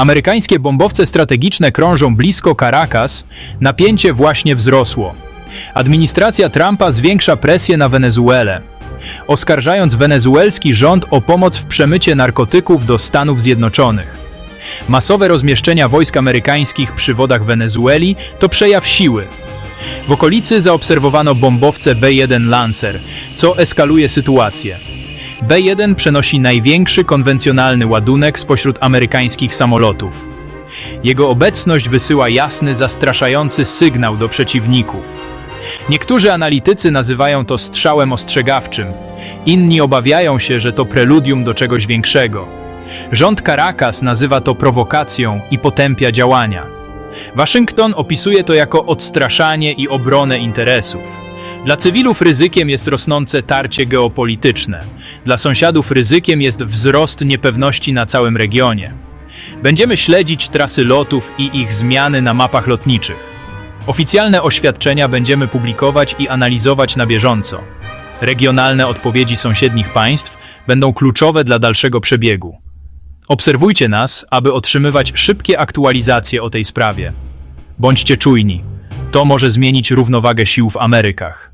Amerykańskie bombowce strategiczne krążą blisko Caracas, napięcie właśnie wzrosło. Administracja Trumpa zwiększa presję na Wenezuelę, oskarżając wenezuelski rząd o pomoc w przemycie narkotyków do Stanów Zjednoczonych. Masowe rozmieszczenia wojsk amerykańskich przy wodach Wenezueli to przejaw siły. W okolicy zaobserwowano bombowce B-1 Lancer, co eskaluje sytuację. B-1 przenosi największy konwencjonalny ładunek spośród amerykańskich samolotów. Jego obecność wysyła jasny, zastraszający sygnał do przeciwników. Niektórzy analitycy nazywają to strzałem ostrzegawczym, inni obawiają się, że to preludium do czegoś większego. Rząd Caracas nazywa to prowokacją i potępia działania. Waszyngton opisuje to jako odstraszanie i obronę interesów. Dla cywilów ryzykiem jest rosnące tarcie geopolityczne. Dla sąsiadów ryzykiem jest wzrost niepewności na całym regionie. Będziemy śledzić trasy lotów i ich zmiany na mapach lotniczych. Oficjalne oświadczenia będziemy publikować i analizować na bieżąco. Regionalne odpowiedzi sąsiednich państw będą kluczowe dla dalszego przebiegu. Obserwujcie nas, aby otrzymywać szybkie aktualizacje o tej sprawie. Bądźcie czujni. To może zmienić równowagę sił w Amerykach.